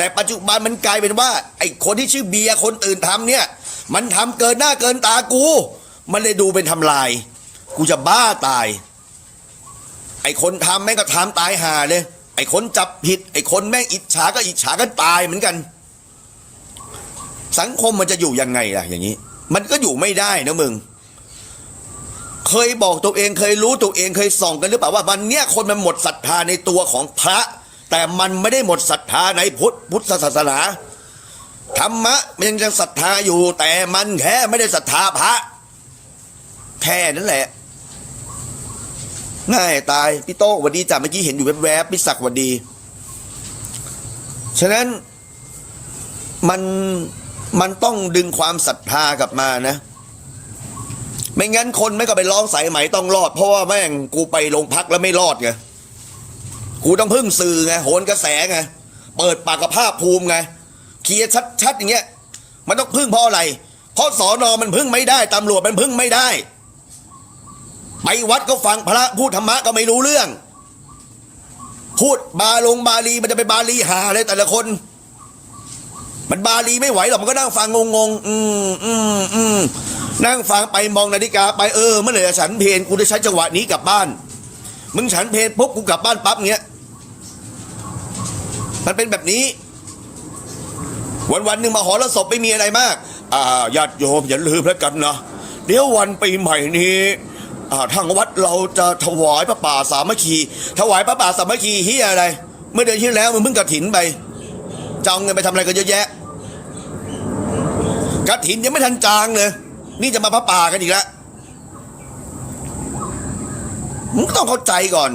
แต่ปัจจุบันมันกลายเป็นว่าไอ้คนที่ชื่อเบียร์คนอื่นทำเนี่ย มันทำเกินหน้าเกินตากู มันเลยดูเป็นทำลาย กูจะบ้าตาย ไอ้คนทำแม่งก็ทำตายหาเลย ไอ้คนจับผิด ไอ้คนแม่งอิจฉาก็อิจฉากันตายเหมือนกัน สังคมมันจะอยู่ยังไงล่ะ อย่างนี้ มันก็อยู่ไม่ได้นะมึงเคยบอกตัวเองเคยรู้ตัวเองเคยส่องกันหรือเปล่าว่าวันเนี้ยคนมันหมดศรัทธาในตัวของพระ แต่มันไม่ได้หมดศรัทธาในพุทธพุทธศาสนาธรรมะมันยังยังศรัทธาอยู่ แต่มันแค่ไม่ได้ศรัทธาพระแค่นั้นแหละ ง่ายตายพี่โต้วันดีจ้ะเมื่อกี้เห็นอยู่แวบๆพี่ศักดิ์วันดี ฉะนั้นมันมันต้องดึงความศรัทธากลับมานะ ไม่งั้นคนไม่ก็ไปร้องสายไหมต้องรอด เพราะว่าแม่งกูไปโรงพักแล้วไม่รอดไง กูต้องพึ่งสื่อไงโหนกระแสไงเปิดปากกับภาคภูมิไงเคลียร์ชัดๆอย่างเงี้ย มันต้องพึ่งเพราะอะไร เพราะสอนอมันพึ่งไม่ได้ตำรวจมันพึ่งไม่ได้ ไปวัดก็ฟังพระพูดธรรมะก็ไม่รู้เรื่อง พูดบาลงบาลีมันจะไปบาลีหาเลยแต่ละคน มันบาลีไม่ไหวหรอกมันก็นั่งฟังงงๆอืมอืมอืมนั่งฟังไปมองนาฬิกาไปเออเมื่อไหร่ฉันเพลกูจะใช้จังหวะนี้กลับบ้าน มึงฉันเพลปุ๊บกูกลับบ้านปั๊บเงี้ย มันเป็นแบบนี้ วันวันหนึ่งมาหอแล้วศพไม่มีอะไรมากอ่าญาติโยมอย่าลืมแล้วกันนะเดี๋ยววันปีใหม่นี้อาทางวัดเราจะถวายพระป่าสามัคคี ถวายพระป่าสามัคคีเฮียอะไร เมื่อเดือนที่แล้วมึงเพิ่งกระถินไปจะเอาเงินไปทำอะไรกันเยอะแยะกระถินยังไม่ทันจางเลยนี่จะมาพระป่ากันอีกแล้วมึงต้องเข้าใจก่อน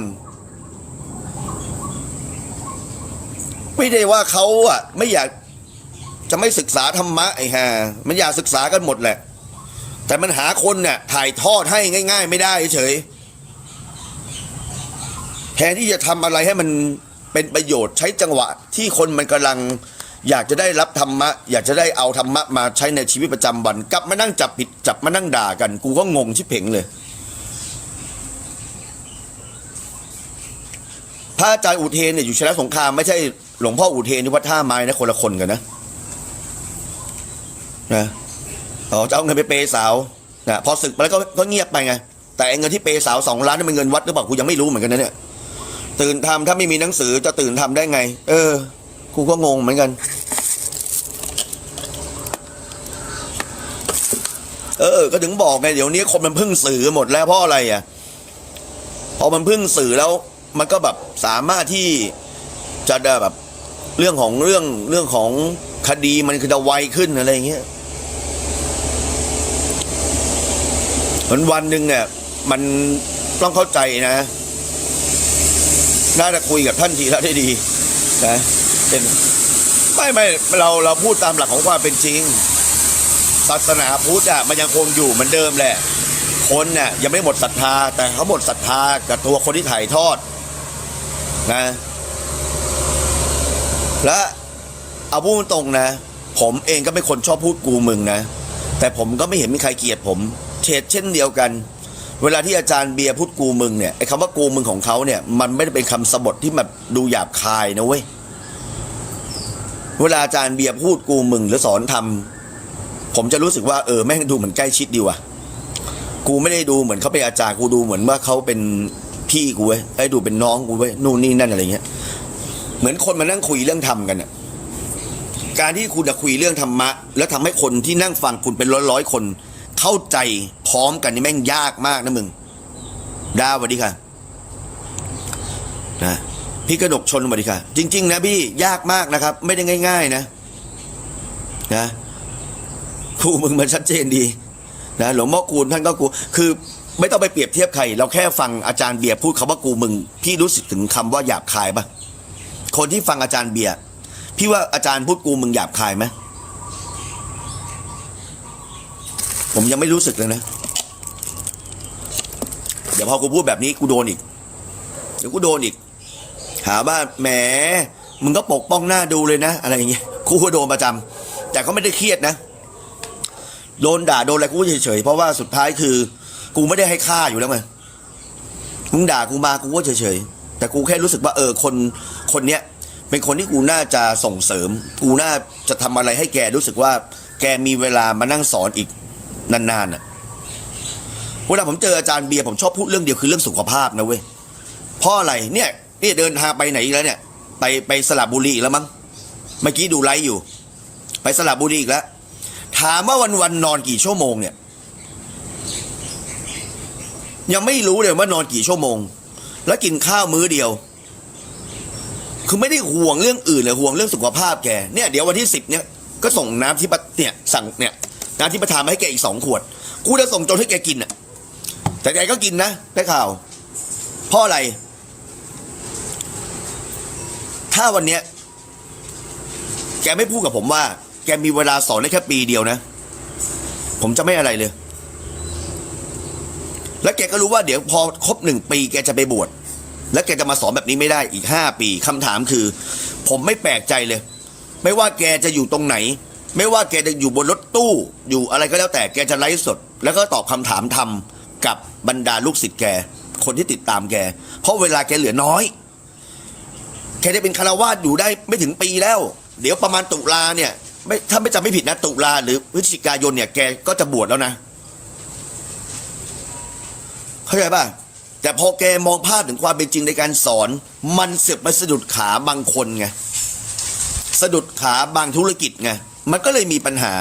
ไม่ได้ว่าเขาอะ ไม่อยากจะไม่ศึกษาธรรมะไอ้ห่ามันอยากศึกษากันหมดแหละ แต่มันหาคนเนี่ยถ่ายทอดให้ง่าย ๆ ไม่ได้เฉยแทนที่จะทำอะไรให้มันเป็นประโยชน์ใช้จังหวะ ที่คนมันกำลังอยากจะได้รับธรรมะ อยากจะได้เอาธรรมะมาใช้ในชีวิตประจำวัน กลับมานั่งจับผิดจับมานั่งด่ากัน กูก็งงชิบเพ่งเลย พระอาจารย์อุเทนเนี่ยอยู่ชนะสงครามไม่ใช่ หลวงพ่ออุเทนที่วัดท่าไม้นะคนละคนกันนะนะอ๋อจะเอาเงินไปเปย์สาวนะพอศึกไปแล้วก็ก็เงียบไปไงแต่เงินที่เปย์สาวสองล้านนี่มันเงินวัดหรือเปล่ากูยังไม่รู้เหมือนกันนะเนี่ยตื่นทำถ้าไม่มีหนังสือจะตื่นทำได้ไง เออกูก็งงเหมือนกัน เออ ก็ถึงบอกไงเดี๋ยวนี้คนมันพึ่งสื่อหมดแล้วเพราะอะไรอะพอมันพึ่งสื่อแล้ว มันก็แบบสามารถที่จะได้แบบ เรื่องของเรื่องเรื่องของคดีมันคือจะไวขึ้นอะไรอย่างเงี้ยวันวันหนึ่งเนี่ยมันต้องเข้าใจนะ น่าจะคุยกับท่านทีละได้ดีนะเป็นไม่ไม่เราเราพูดตามหลักของความเป็นจริง ศาสนาพุทธอะมันยังคงอยู่เหมือนเดิมแหละ คนเนี่ยยังไม่หมดศรัทธา แต่เขาหมดศรัทธากับตัวคนที่ถ่ายทอดนะ และเอาพูดตรงนะ ผมเองก็เป็นคนชอบพูดกูมึงนะ แต่ผมก็ไม่เห็นมีใครเกลียดผมเฉดเช่นเดียวกัน เวลาที่อาจารย์เบียร์พูดกูมึงเนี่ยไอ้คำว่ากูมึงของเขาเนี่ย มันไม่ได้เป็นคำสบทที่แบบดูหยาบคายนะเว้ยเวลาอาจารย์เบียร์พูดกูมึงหรือสอนทำผมจะรู้สึกว่าเออแม่งดูเหมือนใกล้ชิดดีว่ะกูไม่ได้ดูเหมือนเขาเป็นอาจารย์กูดูเหมือนว่าเขาเป็นพี่กูเว้ยไอ้ดูเป็นน้องกูเว้ยนู่นนี่นั่นอะไรเงี้ย เหมือนคนมานั่งคุยเรื่องธรรมกันอะการที่คุณจะคุยเรื่องธรรมะ แล้วทำให้คนที่นั่งฟังคุณเป็นร้อยร้อยคน เข้าใจพร้อมกันนี่แม่งยากมากนะมึงดาสวัสดีค่ะนะพี่กระดกชนสวัสดีค่ะ จริง ๆ นะพี่ยากมากนะครับ ไม่ได้ง่าย ๆ นะ นะครูมึงมันชัดเจนดีนะหลวงพ่อคูณท่านก็กูคือ ไม่ต้องไปเปรียบเทียบใคร เราแค่ฟังอาจารย์เบียร์พูดคำว่ากูมึง พี่รู้สึกถึงคำว่าหยาบคายปะ คนที่ฟังอาจารย์เบียร์พี่ว่าอาจารย์พูดกูมึงหยาบคายไหมผมยังไม่รู้สึกเลยนะ เดี๋ยวพอกูพูดแบบนี้กูโดนอีก เดี๋ยวกูโดนอีก หาว่าแหมมึงก็ปกป้องหน้าดูเลยนะ อะไรอย่างเงี้ยกูก็โดนประจำแต่ก็ไม่ได้เครียดนะ โดนด่าโดนอะไรกูเฉยๆเพราะว่าสุดท้ายคือ กูไม่ได้ให้ค่าอยู่แล้วไงมึงด่ากูมากูก็เฉยๆ แต่กูแค่รู้สึกว่าเออคนคนเนี้ยเป็นคนที่กูน่าจะส่งเสริม กูน่าจะทำอะไรให้แกรู้สึกว่า แกมีเวลามานั่งสอนอีกนานๆอะเวลาผมเจออาจารย์เบียร์ผมชอบพูดเรื่องเดียวคือเรื่องสุขภาพนะเว้ยเพราะอะไรเนี่ยนี่เดินทางไปไหนอีกแล้วเนี่ย ไปไปสระบุรีอีกแล้วมั้งเมื่อกี้ดูไลฟ์อยู่ ไปสระบุรีอีกแล้วถามว่าวันวันนอนกี่ชั่วโมงเนี่ย ยังไม่รู้เลยว่านอนกี่ชั่วโมง แล้วกินข้าวมื้อเดียว คือไม่ได้ห่วงเรื่องอื่นเลยห่วงเรื่องสุขภาพแกเนี่ยเดี๋ยววันที่สิบเนี่ยก็ส่งน้ำที่ปะเนี่ยสั่งเนี่ยน้ำที่ประทานมาให้แกอีกสองขวด กูจะส่งจนให้แกกินอะ แต่แกก็กินนะได้ข่าวเพราะอะไร ถ้าวันเนี้ย แกไม่พูดกับผมว่า แกมีเวลาสอนได้แค่ปีเดียวนะ ผมจะไม่อะไรเลย แล้วแกก็รู้ว่าเดี๋ยวพอครบหนึ่งปีแกจะไปบวชแล้วแกจะมาสอนแบบนี้ไม่ได้อีกห้าปีคำถามคือ ผมไม่แปลกใจเลย ไม่ว่าแกจะอยู่ตรงไหน ไม่ว่าแกจะอยู่บนรถตู้ อยู่อะไรก็แล้วแต่แกจะไลฟ์สด แล้วก็ตอบคำถามทำกับบรรดาลูกศิษย์แก คนที่ติดตามแก เพราะเวลาแกเหลือน้อย แกได้เป็นคารวาสอยู่ได้ไม่ถึงปีแล้ว เดี๋ยวประมาณตุลาเนี่ยไม่ถ้าไม่จำไม่ผิดนะตุลาหรือพฤศจิกายนเนี่ยแกก็จะบวชแล้วนะ เข้าใจป่ะแต่พอแกมองภาพถึงความเป็นจริงในการสอน มันเสือกไปสะดุดขาบางคนไงสะดุดขาบางธุรกิจไงมันก็เลยมีปัญหา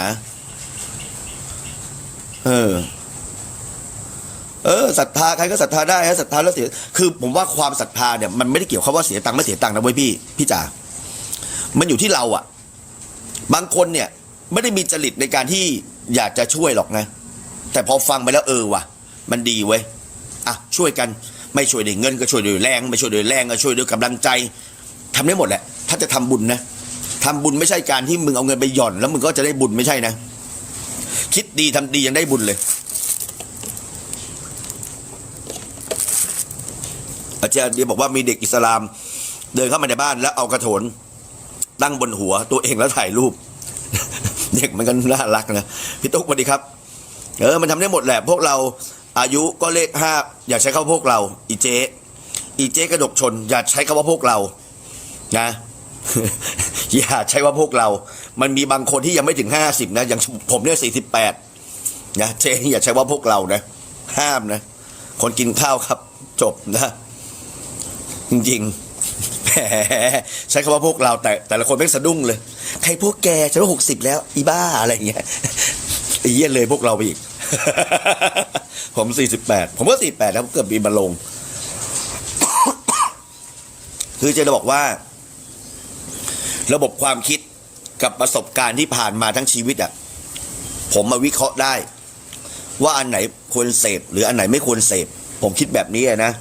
เออ เออศรัทธาใครก็ศรัทธาได้ฮะศรัทธาแล้วเสีย คือ ผมว่าความศรัทธาเนี่ยมันไม่ได้เกี่ยวข้องว่าเสียตังค์ไม่เสียตังค์นะเว้ยพี่พี่จ๋ามันอยู่ที่เราอะบางคนเนี่ย ไม่ได้มีจริตในการที่อยากจะช่วยหรอกนะ แต่พอฟังไปแล้วเออว่ะ มันดีเว้ย อะช่วยกันไม่ช่วยด้วยเงินก็ช่วยด้วยแรง ไม่ช่วยด้วยแรงก็ช่วยด้วยกำลังใจทำได้หมดแหละ ถ้าจะทำบุญนะทำบุญไม่ใช่การที่มึงเอาเงินไปหย่อน แล้วมึงก็จะได้บุญไม่ใช่นะ คิดดีทำดียังได้บุญเลยอาจารย์เดียบอกว่ามีเด็กอิสลาม เดินเข้ามาในบ้านแล้วเอากระโถนตั้งบนหัวตัวเองแล้วถ่ายรูป เด็กมันก็น่ารักนะพี่ตุ๊กสวัสดีครับ เออมันทำได้หมดแหละ พวกเรา อายุก็เลขห้าอย่าใช้คำว่าพวกเรา อีเจอีเจกระดกชน อย่าใช้คำว่าพวกเรา นะ อย่าใช้ว่าพวกเรา มันมีบางคนที่ยังไม่ถึงห้าสิบนะ อย่างผมเนี่ยสี่สิบแปดนะเจอย่าใช้ว่าพวกเรานะ ห้ามนะ คนกินข้าวครับ จบนะ จริงแหมใช้คำว่าพวกเราแต่แต่ละคนไม่สะดุ้งเลย ใครพวกแกฉันว่าหกสิบแล้ว อีบ้าอะไรอย่างเงี้ยไอ้เยี่ยเลยพวกเราไปอีก ผมสี่สิบแปดผมก็สี่แปดแล้วเกือบมีมาลง คือจะบอกว่า ระบบความคิดกับประสบการณ์ที่ผ่านมาทั้งชีวิตอะ ผมมาวิเคราะห์ได้ ว่าอันไหนควรเสพหรืออันไหนไม่ควรเสพผมคิดแบบนี้นะ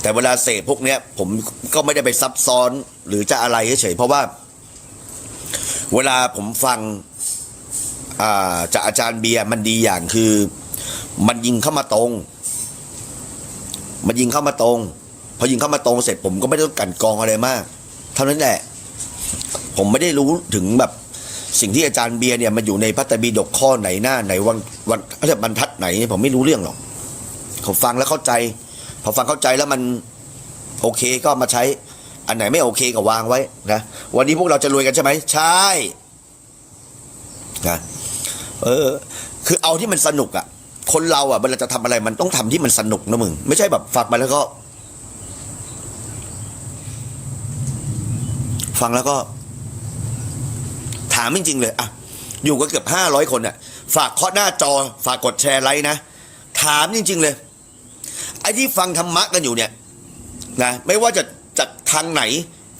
แต่เวลาเสพพวกเนี้ย ผมก็ไม่ได้ไปซับซ้อนหรือจะอะไรเฉยๆเพราะว่า เวลาผมฟัง จากอาจารย์เบียร์มันดีอย่างคือ มันยิงเข้ามาตรง มันยิงเข้ามาตรงพอยิงเข้ามาตรงเสร็จผมก็ไม่ต้องกันกองอะไรมาก เท่านั้นแหละ ผมไม่ได้รู้ถึงแบบสิ่งที่อาจารย์เบียร์เนี่ยมันอยู่ในพระตรปิฎกข้อไหนหน้าไหนวันวันอะไรบรรทัดไหน ผมไม่รู้เรื่องหรอกผมฟังแล้วเข้าใจพอฟังเข้าใจแล้วมันโอเคก็มาใช้ อันไหนไม่โอเคก็วางไว้นะวันนี้พวกเราจะรวยกันใช่ไหมใช่นะ เออ คือเอาที่มันสนุกอะ่ะ คนเราอะ่ะเวลาจะทำอะไรมันต้องทำที่มันสนุกนะมึง ไม่ใช่แบบฟังไปแล้วก็ ฟังแล้วก็ ถามจริงๆเลยอะอยู่ก็เกือบห้าร้อยคนอะฝากเคาะหน้าจอ ฝากกดแชร์ไลค์นะ ถามจริง ๆ เลย ไอ้ที่ฟังธรรมะกันอยู่เนี่ยนะไม่ว่าจะจากทางไหน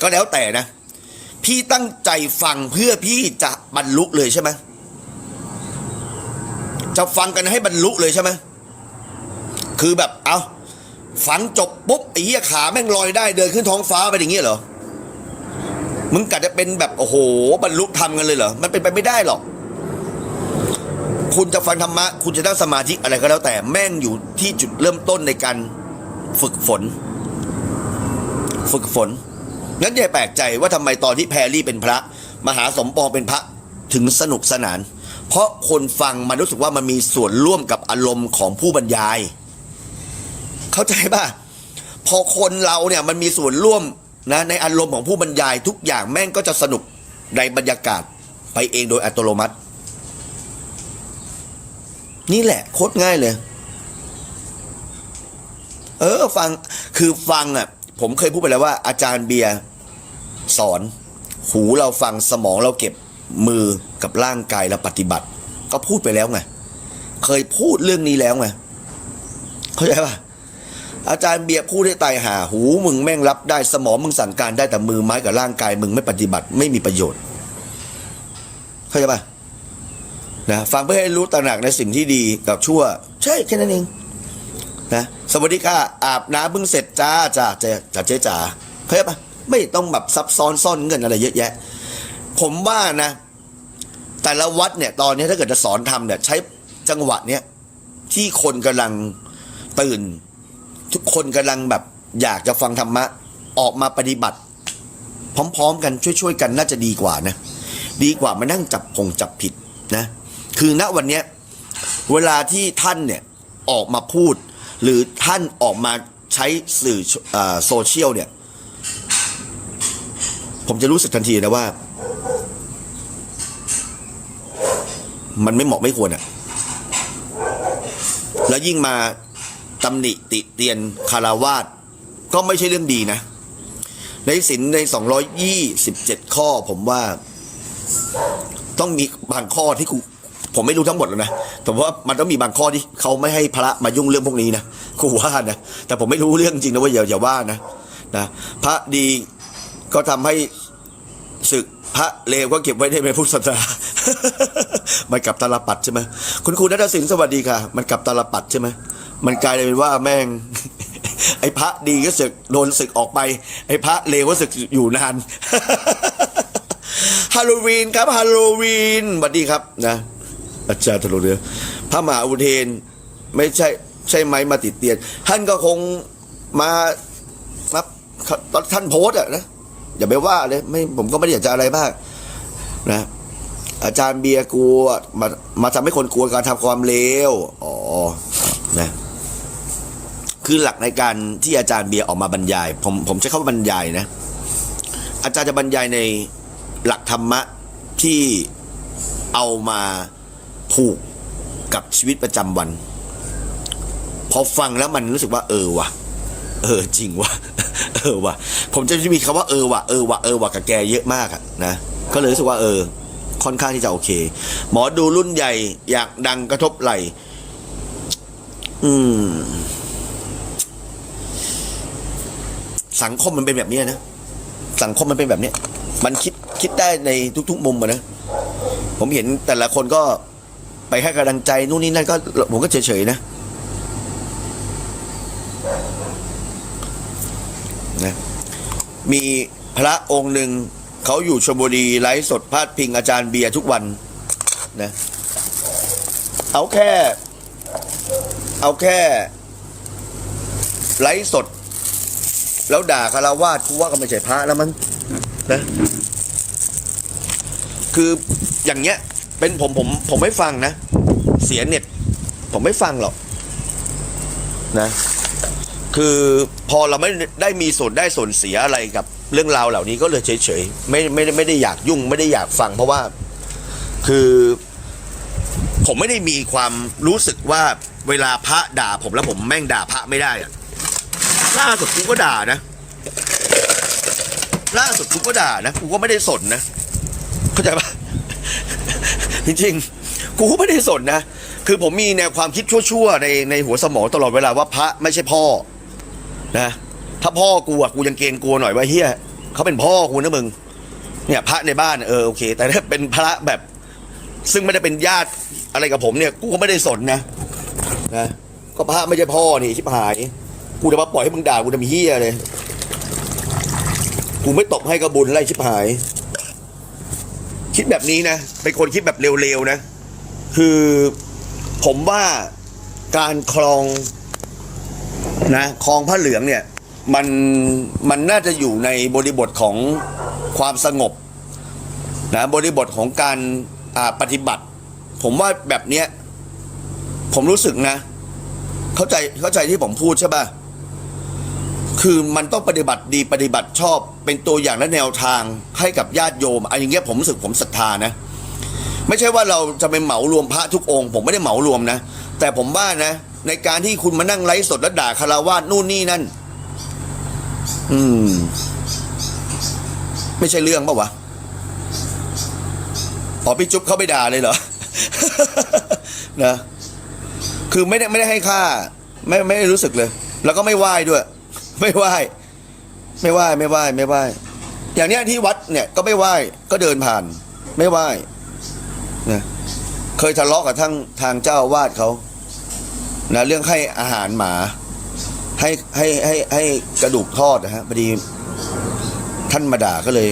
ก็แล้วแต่นะ พี่ตั้งใจฟังเพื่อพี่จะบรรลุเลยใช่ไหม จะฟังกันให้บรรลุเลยใช่ไหมคือแบบเอาฟังจบปุ๊บไอ้เหี้ยขาแม่งลอยได้เดินขึ้นท้องฟ้าไปอย่างเงี้ยเหรอมึงกะจะเป็นแบบโอ้โห บรรลุธรรมกันเลยเหรอมันเป็นไปไม่ได้หรอก คุณจะฟังธรรมะ คุณจะได้สมาธิอะไรก็แล้วแต่แม่งอยู่ที่จุดเริ่มต้นในการฝึกฝน ฝึกฝนงั้นอย่าแปลกใจว่าทำไมตอนที่แพรรี่เป็นพระ มหาสมปองเป็นพระถึงสนุกสนาน เพราะคนฟังมันรู้สึกว่ามันมีส่วนร่วมกับอารมณ์ของผู้บรรยาย เข้าใจป่ะ พอคนเราเนี่ยมันมีส่วนร่วมนะในอารมณ์ของผู้บรรยายทุกอย่างแม่งก็จะสนุกในบรรยากาศไปเองโดยอัตโนมัติ นี่แหละโคตรง่ายเลย เออฟังคือฟังอะ ผมเคยพูดไปแล้วว่าอาจารย์เบียร์สอน หูเราฟังสมองเราเก็บ มือกับร่างกายเราปฏิบัติ ก็พูดไปแล้วไง เคยพูดเรื่องนี้แล้วไง เข้าใจป่ะ อาจารย์เบียร์พูดให้ตายหา หูมึงแม่งรับได้สมองมึงสั่งการได้แต่มือไม้กับร่างกาย มึงไม่ปฏิบัติไม่มีประโยชน์ เข้าใจป่ะนะฟังเพื่อให้รู้ตระหนักในสิ่งที่ดีกับชั่ว ใช่แค่นั้นเองนะสวัสดีค่ะอาบน้ำเพิ่งเสร็จจ้าจ้าเจ๊จ้าเจ๊จ๋าเข้าใจป่ะไม่ต้องแบบซับซ้อนซ่อนเงินอะไรเยอะแยะ ผมว่านะ แต่ละวัดเนี่ย ตอนนี้ถ้าเกิดจะสอนทำเนี่ย ใช้จังหวะเนี้ยที่คนกำลังตื่น ทุกคนกำลังแบบ อยากจะฟังธรรมะ ออกมาปฏิบัติ พร้อม ๆ กันช่วยๆกันน่าจะดีกว่านะ ดีกว่ามานั่งจับผงจับผิดนะ คือณวันเนี้ยเวลาที่ท่านเนี่ยออกมาพูด หรือท่านออกมาใช้สื่ออโซเชียลเนี่ย ผมจะรู้สึกทันทีนะว่า มันไม่เหมาะไม่ควรอะแล้วยิ่งมาตำหนิติเตียนคาราวาสก็ไม่ใช่เรื่องดีนะ ในสินใน 227 ข้อผมว่า ต้องมีบางข้อที่กูผมไม่รู้ทั้งหมดแล้วนะ แต่ว่ามันต้องมีบางข้อที่เขาไม่ให้พระมายุ่งเรื่องพวกนี้นะกูว่านะ แต่ผมไม่รู้เรื่องจริงนะว่าอย่าอย่าว่านะนะ พระดีก็ทำให้ศึก พระเลวก็เก็บไว้ในพุทธศาสนามันกลับตาลปัดใช่ไหมคุณครูนัทศิลป์สวัสดีค่ะ มันกลับตาลปัดใช่ไหมมันกลายเป็นว่าแม่ง ไอ้พระดีก็ศึกโดนศึกออกไป ไอ้พระเลวก็ศึกอยู่นานฮาโลวีนครับฮาโลวีนสวัสดีครับนะ อาจารย์ตลกเรือพระมหาอุเทน ไม่ใช่ใช่ไหมมาติดเตียน ท่านก็คงมามาตอนท่านโพสอะนะ อย่าไปว่าเลยไม่ผมก็ไม่ได้อยากจะอะไรมากนะอาจารย์เบียร์กลัวมามาทำให้คนกลัวการทำความเลวอ๋อนะคือหลักในการที่อาจารย์เบียร์ออกมาบรรยาย ผมผมใช้คำว่าบรรยายนะ อาจารย์จะบรรยายในหลักธรรมะที่เอามาผูกกับชีวิตประจำวัน พอฟังแล้วมันรู้สึกว่า เออวะเออจริงวะ เออว่ะ ผมจะมีคำว่าเออว่ะเออว่ะเออว่ะกับแกเยอะมากอะนะก็เลยรู้สึกว่าเออ ค่อนข้างที่จะโอเค หมอดูรุ่นใหญ่ อยากดังกระทบไหลอืม สังคมมันเป็นแบบนี้นะสังคมมันเป็นแบบนี้มันคิดคิดได้ในทุก ๆ มุมอะนะผมเห็นแต่ละคนก็ไปให้กำลังใจนู่นนี่นั่นก็ผมก็เฉยๆนะ มีพระองค์หนึ่งเขาอยู่ชลบุรีไลฟ์สดพาดพิงอาจารย์เบียร์ทุกวันนะเอาแค่ เอาแค่ไลฟ์สด แล้วด่าคารวาสกูว่าก็ไม่ใช่พระแล้วมั้งนะคืออย่างเงี้ย เป็นผมผมผมไม่ฟังนะ เสียเน็ต ผมไม่ฟังหรอกนะ คือพอเราไม่ได้มีส่วนได้ส่วนเสียอะไรกับเรื่องราวเหล่านี้ก็เลยเฉยๆไม่ไม่ได้ไม่ได้อยากยุ่งไม่ได้อยากฟัง เพราะว่าคือผมไม่ได้มีความรู้สึกว่าเวลาพระด่าผมแล้วผมแม่งด่าพระไม่ได้อะล่าสุดกูก็ด่านะ ล่าสุดกูก็ด่านะกูก็ไม่ได้สนนะเข้าใจปะจริงๆกูก็ไม่ได้สนนะคือผมมีแนวความคิดชั่วๆในในหัวสมองตลอดเวลาว่าพระไม่ใช่พ่อ นะถ้าพ่อกูอะกูยังเกรงกลัวหน่อยว่าเฮียเขาเป็นพ่อกูนะมึง เนี่ยพระในบ้านเออโอเค แต่ถ้าเป็นพระแบบ ซึ่งไม่ได้เป็นญาติอะไรกับผมเนี่ย กูก็ไม่ได้สนนะนะก็พระไม่ใช่พ่อนี่ชิบหาย กูจะมาปล่อยให้มึงด่ากูทำเฮียเลยกูไม่ตบให้กระบุญไล่ชิบหาย คิดแบบนี้นะเป็นคนคิดแบบเร็วๆนะ คือผมว่าการคลอง นะคลองผ้าเหลืองเนี่ยมันมันน่าจะอยู่ในบริบทของความสงบนะบริบทของการปฏิบัติ ผมว่าแบบเนี้ยผมรู้สึกนะ เข้าใจเข้าใจที่ผมพูดใช่ป่ะคือมันต้องปฏิบัติดีปฏิบัติชอบ เป็นตัวอย่างและแนวทางให้กับญาติโยมอันอย่างเงี้ยผมรู้สึกผมศรัทธานะ ไม่ใช่ว่าเราจะไปเหมารวมพระทุกองค์ ผมไม่ได้เหมารวมนะ แต่ผมว่านะ ในการที่คุณมานั่งไลฟ์สดและด่าคาราวาสนู่นนี่นั่น อืม ไม่ใช่เรื่องปะวะอ๋อพี่จุ๊บเขาไปด่าเลยเหรอ นะ คือไม่ได้ไม่ได้ให้ค่า ไม่ไม่ได้รู้สึกเลย แล้วก็ไม่ไหว้ด้วย ไม่ไหว้ ไม่ไหว้ไม่ไหว้ไม่ไหว้อย่างเนี้ยที่วัดเนี่ยก็ไม่ไหว้ก็เดินผ่าน ไม่ไหว้นะเคยทะเลาะกับทั้งทางเจ้าวาดเขา นะเรื่องให้อาหารหมา ให้ให้ให้ให้กระดูกทอดนะฮะพอดีท่านมาด่าก็เลย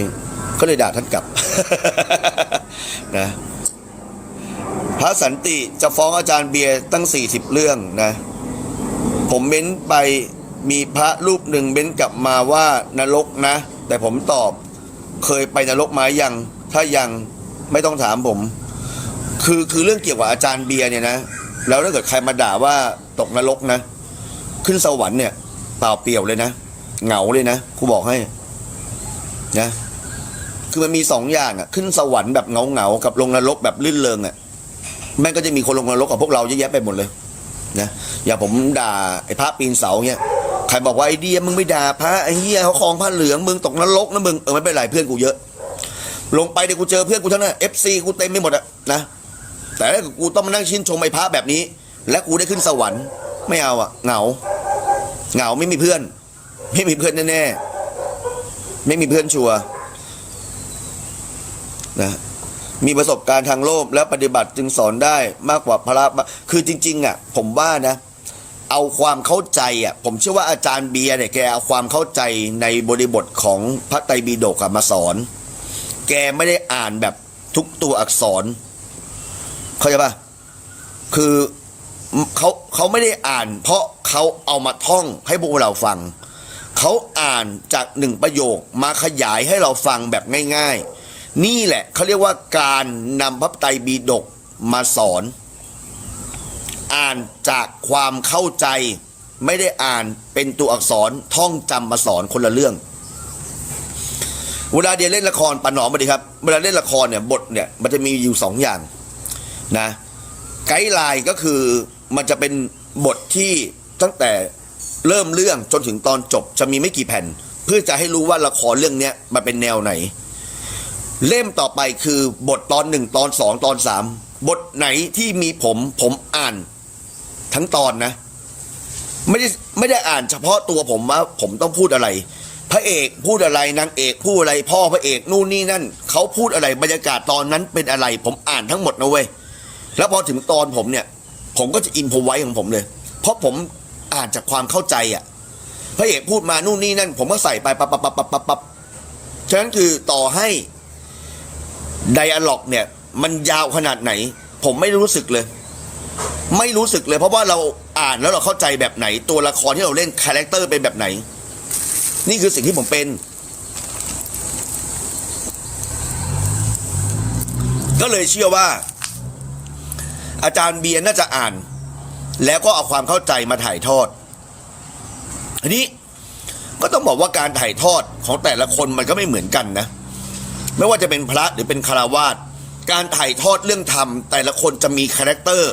ก็เลยด่าท่านกลับ นะพระสันติจะฟ้องอาจารย์เบียร์ตั้งสี่สิบเรื่องนะ ผมเม้นไปมีพระรูปหนึ่งเม้นกลับมาว่านรกนะ แต่ผมตอบเคยไปนรกไหมยัง ถ้ายังไม่ต้องถามผม คือคือเรื่องเกี่ยวกับอาจารย์เบียร์เนี่ยนะ แล้วถ้าเกิดใครมาด่าว่าตกนรกนะ ขึ้นสวรรค์เนี่ยเปล่าเปลี่ยวเลยนะเหงาเลยนะครูบอกให้นะคือมันมีสองอย่างอะ ขึ้นสวรรค์แบบเหงาเหงาๆกับลงนรกแบบลื่นเริงอะแม่งก็จะมีคนลงนรกกับพวกเราเยอะแยะไปหมดเลยนะอย่าผมด่าไอ้พระปีนเสาเงี้ยใครบอกว่าไอ้เดียมึงไม่ด่าพระไอ้เหี้ยเขาคลองผ้าเหลืองมึงตกนรกนะมึงเออไม่เป็นไรเพื่อนกูเยอะ ลงไปเดี๋ยวกูเจอเพื่อนกูทั้งนั้นเอฟซีกูเต็มไปหมดอะนะ แต่ถ้ากูต้องมานั่งชื่นชมไอ้พระแบบนี้ และกูได้ขึ้นสวรรค์ไม่เอาอะเหงา เหงาไม่มีเพื่อน ไม่มีเพื่อนแน่ๆไม่มีเพื่อนชัวนะมีประสบการณ์ทางโลกแล้วปฏิบัติจึงสอนได้มากกว่าพระคือจริง ๆอะผมว่านะ เอาความเข้าใจอะผมเชื่อว่าอาจารย์เบียร์เนี่ยแกเอาความเข้าใจในบริบทของพระไตรปิฎกอะมาสอน แกไม่ได้อ่านแบบทุกตัวอักษร เข้าใจปะคือเขาเขาไม่ได้อ่าน เพราะเขาเอามาท่องให้พวกเราฟัง เขาอ่านจากหนึ่งประโยคมาขยายให้เราฟังแบบง่าย ๆ นี่แหละเขาเรียกว่าการนำพระไตรปิฎกมาสอน อ่านจากความเข้าใจ ไม่ได้อ่านเป็นตัวอักษรท่องจำมาสอนคนละเรื่อง เวลาเดียเล่นละครปาหนอมมาดีครับ เวลาเล่นละครเนี่ยบทเนี่ยมันจะมีอยู่สองอย่าง นะไกด์ไลน์ก็คือมันจะเป็นบทที่ตั้งแต่เริ่มเรื่องจนถึงตอนจบจะมีไม่กี่แผ่น เพื่อจะให้รู้ว่าละครเรื่องเนี้ยมันเป็นแนวไหน เล่มต่อไปคือบทตอนหนึ่งตอนสองตอนสามบทไหนที่มีผมผมอ่านทั้งตอนนะ ไม่ได้ไม่ได้อ่านเฉพาะตัวผมว่าผมต้องพูดอะไร พระเอกพูดอะไรนางเอกพูดอะไรพ่อพระเอกนู่นนี่นั่นเขาพูดอะไรบรรยากาศตอนนั้นเป็นอะไร ผมอ่านทั้งหมดนะเว้ย แล้วพอถึงตอนผมเนี่ย ผมก็จะอินพไว้ของผมเลย เพราะผมอ่านจากความเข้าใจอะพระเอกพูดมานู่นนี่นั่น ผมก็ใส่ไปปั๊บปั๊บปั๊บปั๊บปั๊บปับฉะนั้นคือต่อให้ไดอะล็อกเนี่ย มันยาวขนาดไหน ผมไม่รู้สึกเลย ไม่รู้สึกเลย เพราะว่าเราอ่านแล้วเราเข้าใจแบบไหน ตัวละครที่เราเล่นคาแรคเตอร์เป็นแบบไหน นี่คือสิ่งที่ผมเป็น ก็เลยเชื่อว่า อาจารย์เบียร์น่าจะอ่าน แล้วก็เอาความเข้าใจมาถ่ายทอดทีนี้ก็ต้องบอกว่าการถ่ายทอดของแต่ละคนมันก็ไม่เหมือนกันนะ ไม่ว่าจะเป็นพระหรือเป็นคารวาสการถ่ายทอดเรื่องธรรม แต่ละคนจะมีคาแรคเตอร์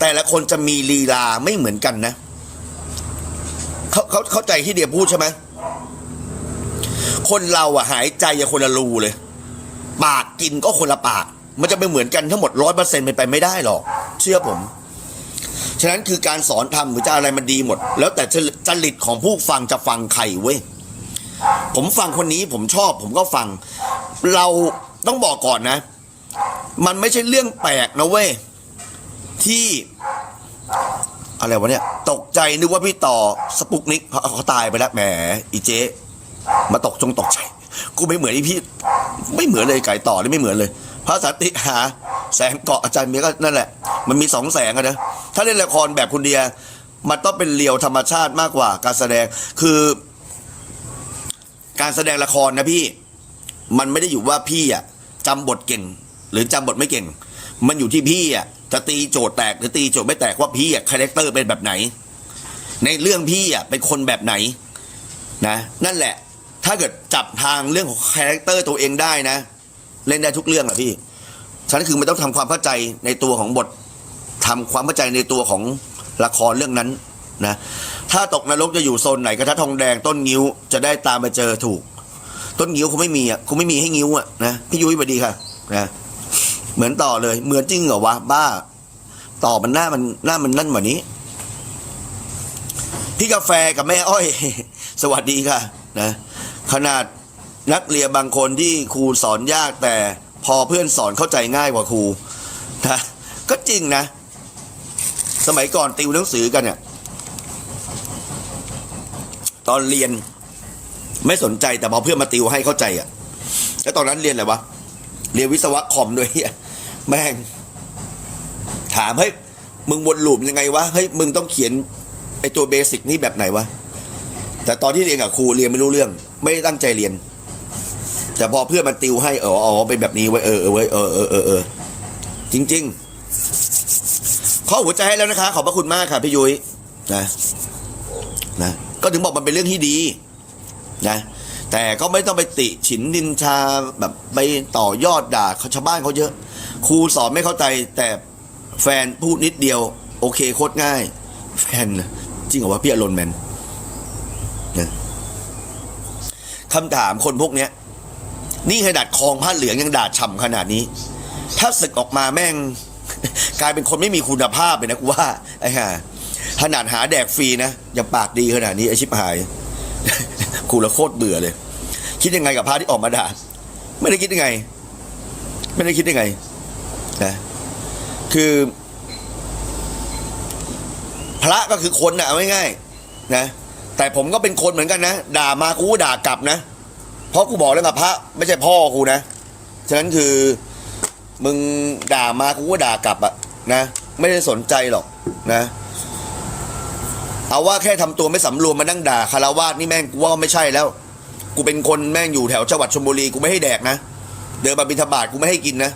แต่ละคนจะมีลีลาไม่เหมือนกันนะเขาเขาเข้าใจที่เดียพูดใช่ไหมคนเราอะหายใจอย่าคนละรูเลย ปากกินก็คนละปาก มันจะไม่เหมือนกันทั้งหมดร้อยเปอร์เซ็นต์เป็นไปไม่ได้หรอก เชื่อผม ฉะนั้นคือการสอนทำหรือจะอะไรมันดีหมด แล้วแต่จริตของผู้ฟังจะฟังใครเว้ยผมฟังคนนี้ผมชอบ ผมก็ฟัง เราต้องบอกก่อนนะ มันไม่ใช่เรื่องแปลกนะเว้ยที่อะไรวะเนี่ย ตกใจนึกว่าพี่ต่อสปุกนิกเขาเขาตายไปแล้วแหมอีเจ๊มาตกจงตกใจ กูไม่เหมือนไอพี่ ไม่เหมือนเลยไก่ต่อนี่ไม่เหมือนเลย พระสันติหาแสงเกาะอาจารย์เมียก็นั่นแหละ มันมีสองแสงอะนะถ้าเล่นละครแบบคุณเดีย มันต้องเป็นเรียวธรรมชาติมากกว่าการแสดงคือ การแสดงละครนะพี่ มันไม่ได้อยู่ว่าพี่อะจำบทเก่ง หรือจำบทไม่เก่ง มันอยู่ที่พี่อะจะตีโจทย์แตกหรือตีโจทย์ไม่แตกว่าพี่อะคาแรคเตอร์เป็นแบบไหน ในเรื่องพี่อะเป็นคนแบบไหนนะ นั่นแหละ ถ้าเกิดจับทางเรื่องของคาแรคเตอร์ตัวเองได้นะ เล่นได้ทุกเรื่องอะพี่ฉะนั้นคือมันต้องทำความเข้าใจในตัวของบททำความเข้าใจในตัวของละครเรื่องนั้นนะถ้าตกนรกจะอยู่โซนไหนกระทะทองแดงต้นงิ้วจะได้ตามมาเจอถูก ต้นงิ้วคงไม่มีอะคงไม่มีให้งิ้วอะนะพี่ยุ้ยสวัสดีค่ะนะเหมือนต่อเลย เหมือนจริงเหรอวะบ้า ต่อมันหน้ามันหน้ามันนั่นกว่านี้พี่กาแฟกับแม่อ้อย สวัสดีค่ะ นะ ขนาด นักเรียนบางคนที่ครูสอนยากแต่พอเพื่อนสอนเข้าใจง่ายกว่าครูนะก็จริงนะ สมัยก่อนติวหนังสือกันเนี่ย ตอนเรียนไม่สนใจแต่พอเพื่อนมาติวให้เข้าใจอะ แล้วตอนนั้นเรียนอะไรวะ เรียนวิศวะคอมด้วยเฮียแม่ง ถามเฮ้ยมึงวนลูปยังไงวะเฮ้ยมึงต้องเขียนไอตัวเบสิกนี่แบบไหนวะแต่ตอนที่เรียนกับครูเรียนไม่รู้เรื่อง ไม่ได้ตั้งใจเรียน แต่พอเพื่อนมันติวให้เอออ๋อเป็นแบบนี้ไว้เออเออเว้ยเออเออเออเออจริง ๆขอหัวใจให้แล้วนะคะ ขอบพระคุณมากค่ะพี่ยุ้ยนะนะก็ถึงบอกมันเป็นเรื่องที่ดีนะแต่ก็ไม่ต้องไปติฉินดินชาแบบไปต่อยอดด่าชาวบ้านเขาเยอะ ครูสอนไม่เข้าใจแต่แฟนพูดนิดเดียว โอเคโคตรง่าย แฟนจริงเหรอวะพี่อรมณ์แมนนะคำถามคนพวกเนี้ย นี่ขนาดคลองผ้าเหลืองยังด่าฉ่ำขนาดนี้ ถ้าศึกออกมาแม่ง กลายเป็นคนไม่มีคุณภาพเลยนะกูว่าไอ้ห่าขนาดหาแดกฟรีนะยังปากดีขนาดนี้ไอชิบหายกูละโคตรเบื่อเลย คิดยังไงกับพระที่ออกมาด่าไม่ได้คิดยังไง ไม่ได้คิดยังไงนะคือ พระก็คือคนนะเอาง่ายๆนะแต่ผมก็เป็นคนเหมือนกันนะด่ามากูก็ด่ากลับนะ เพราะกูบอกแล้วกับพระไม่ใช่พ่อกูนะ ฉะนั้นคือมึงด่ามากูก็ด่ากลับอะนะ ไม่ได้สนใจหรอกนะ เอาว่าแค่ทำตัวไม่สำรวมมานั่งด่าคาราวาสนี่แม่งกูว่าไม่ใช่แล้ว กูเป็นคนแม่งอยู่แถวจังหวัดชลบุรีกูไม่ให้แดกนะ เดินมาบิณฑบาตกูไม่ให้กินนะ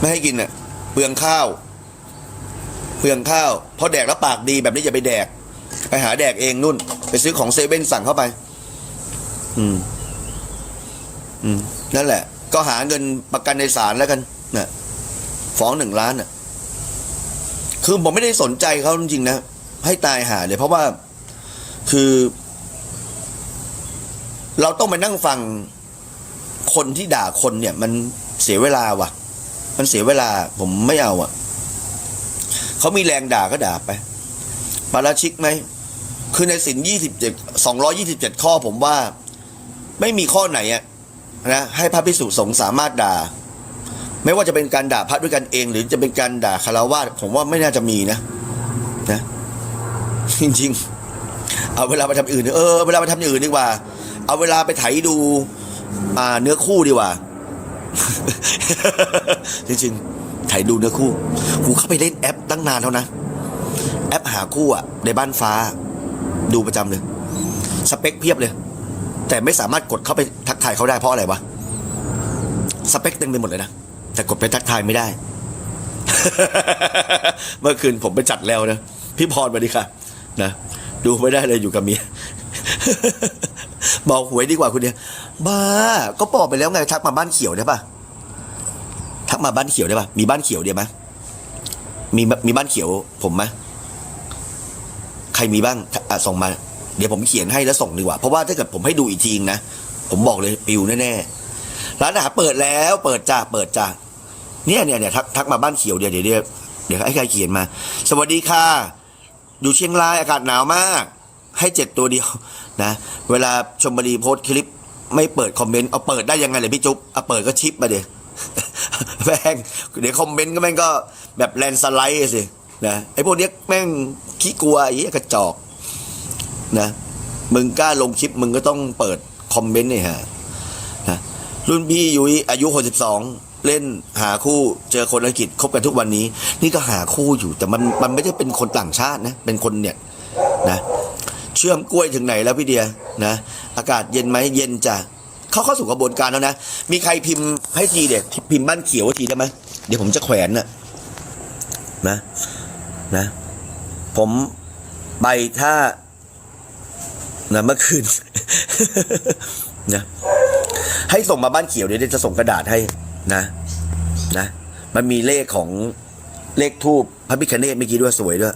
ไม่ให้กินอะเปลืองข้าว เปลืองข้าว เพราะแดกแล้วปากดีแบบนี้อย่าไปแดก ไปหาแดกเองนุ่น ไปซื้อของเซเว่นสั่งเข้าไป อืม อืม นั่นแหละ ก็หาเงินประกันในศาลแล้วกันนะฟ้องหนึ่งล้านอะ คือผมไม่ได้สนใจเขาจริงๆนะ ให้ตายหาเลยเพราะว่าคือ เราต้องมานั่งฟังคนที่ด่าคนเนี่ย มันเสียเวลาว่ะ มันเสียเวลา ผมไม่เอาอะเขามีแรงด่าก็ด่าไปปาราชิกไหม คือในสินยี่สิบเจ็ดสองร้อยี่สิบเจ็ดข้อผมว่า ไม่มีข้อไหนอะนะให้พระพิสุสงฆ์สามารถด่า ไม่ว่าจะเป็นการด่าพระด้วยกันเอง หรือจะเป็นการด่าคารวาสผมว่าไม่น่าจะมีนะนะจริงๆ เอาเวลาไปทำอื่นเออเอาเวลาไปทำอย่างอื่นดีกว่า เอาเวลาไปไถดู อ่าเนื้อคู่ดีกว่า จริงๆไถดูเนื้อคู่กูเข้าไปเล่นแอปตั้งนานแล้วนะแอปหาคู่อะในบ้านฟ้า ดูประจำเลย สเปคเพียบเลย แต่ไม่สามารถกดเข้าไปทักทายเขาได้เพราะอะไรวะสเปคเต็มไปหมดเลยนะแต่กดไปทักทายไม่ได้ เมื่อคืนผมไปจัดแล้วนะพี่พรสวัสดีค่ะนะดูไม่ได้เลยอยู่กับเมียบอกหวยดีกว่าคุณเนี่ยบ้า ก็บอกไปแล้วไงทักมาบ้านเขียวได้ปะทักมาบ้านเขียวได้ปะมีบ้านเขียวเดียวไหมมีมีบ้านเขียวผมไหมใครมีบ้างอะส่งมา เดี๋ยวผมเขียนให้แล้วส่งดีกว่า เพราะว่าถ้าเกิดผมให้ดูอีกทีนะ ผมบอกเลยปิวแน่ๆ ร้านอาหารเปิดแล้ว เปิดจ้าเปิดจ้าเนี่ยเนี่ยเนี่ยทักทักมาบ้านเขียวเดี๋ยวเดี๋ยวเดี๋ยวเดี๋ยวให้ใครเขียนมา สวัสดีค่ะ อยู่เชียงรายอากาศหนาวมาก ให้เจ็ดตัวเดียวนะ เวลาชมบรีโพสคลิป ไม่เปิดคอมเมนต์เอาเปิดได้ยังไงเลยพี่จุ๊บเอาเปิดก็ชิปมาเดี๋ยวแม่งเดี๋ยวคอมเมนต์ก็แม่งก็แบบแลนสไลด์สินะไอ้พวกเนี้ยแม่งขี้กลัวไอ้กระจอก นะมึงกล้าลงคลิปมึงก็ต้องเปิดคอมเมนต์เนี่ยฮะนะรุ่นพี่ยุ้ยอายุ62เล่นหาคู่เจอคนอังกฤษคบกันทุกวันนี้ นี่ก็หาคู่อยู่แต่มันมันไม่ได้เป็นคนต่างชาตินะ เป็นคนเนี่ยนะเชื่อมกล้วยถึงไหนแล้วพี่เดียนะอากาศเย็นไหมเย็นจ้ะเขาเข้าสู่กระบวนการแล้วนะ มีใครพิมพ์ให้ทีเด็กพิมพ์บ้านเขียวทีได้ไหมเดี๋ยวผมจะแขวนน่ะนะนะ ผมใบถ้า นะเมื่อคืนนะให้ส่งมาบ้านเขียวเดี๋ยวจะส่งกระดาษให้นะ นะ มันมีเลขของเลขทูบพระพิคเนตเมื่อกี้ด้วยสวยด้วย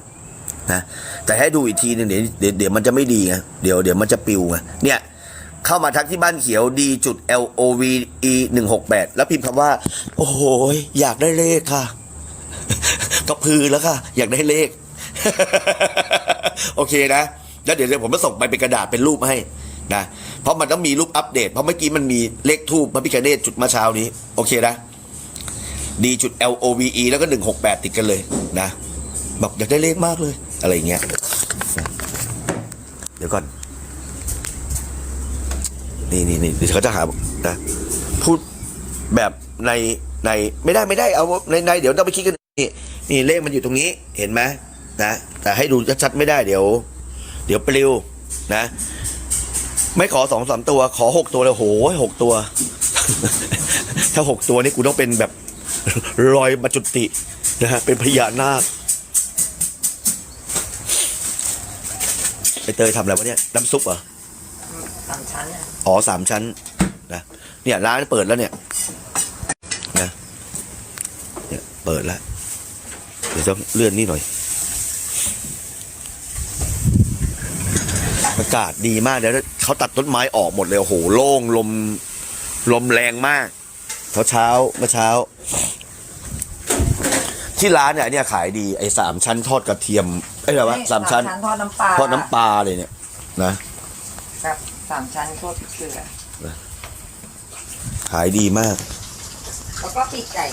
นะแต่ให้ดูอีกทีนึงเดี๋ยวเดี๋ยวเดี๋ยวมันจะไม่ดีไงเดี๋ยวเดี๋ยวมันจะปิวไงเนี่ยเข้ามาทักที่บ้านเขียวดีจุด L O V E หนึ่งหกแปดแล้วพิมพ์คำว่า โอ้โหอยากได้เลขค่ะ ก็พือแล้วค่ะ อยากได้เลข โอเคนะ แล้วเดี๋ยวเดี๋ยวผมจะส่งไปเป็นกระดาษเป็นรูปให้นะเพราะมันต้องมีรูปอัปเดต เพราะเมื่อกี้มันมีเลขทูบพระพิคเนตจุดมาเช้านี้ โอเคนะดีจุด L O V E แล้วก็หนึ่งหกแปดติดกันเลยนะบอกอยากได้เลขมากเลย อะไรเงี้ย เดี๋ยวก่อน นี่นี่นี่เดี๋ยวเขาจะหานะพูดแบบในในไม่ได้ไม่ได้เอาในในเดี๋ยวต้องไปคิดกันนี่นี่เลขมันอยู่ตรงนี้เห็นไหมนะแต่ให้ดูชัดๆไม่ได้เดี๋ยว ดี๋ยวปลิวนะ ไม่ขอสองสามตัว ขอหกตัวเลยโหยหกตัว ถ้าหกตัวนี่กูต้องเป็นแบบรอยมาจุตินะฮะเป็นพญานาคไอเตยทำอะไรวะเนี่ยน้ำซุปเหรอสามชั้นอะอ๋อสามชั้นนะเนี่ยร้านเปิดแล้วเนี่ยนะเนี่ยเปิดแล้วเดี๋ยวจะเลื่อนนี่หน่อยากาศดีมากเดี๋ยวเขาตัดต้นไม้ออกหมดเลยโอ้โหโล่งลมลมแรงมากเช้าเช้าเมื่อเช้า ที่ร้านเนี่ยเนี่ยขายดีไอ้สามชั้นทอดกระเทียมไอ้ยอะไรวะสามชั้นทอดน้ำปลาทอดน้ำปลาเลยเนี่ย นะกับสามชั้นทอดพริกเกลือขายดีมาก แล้วก็ปีกไก่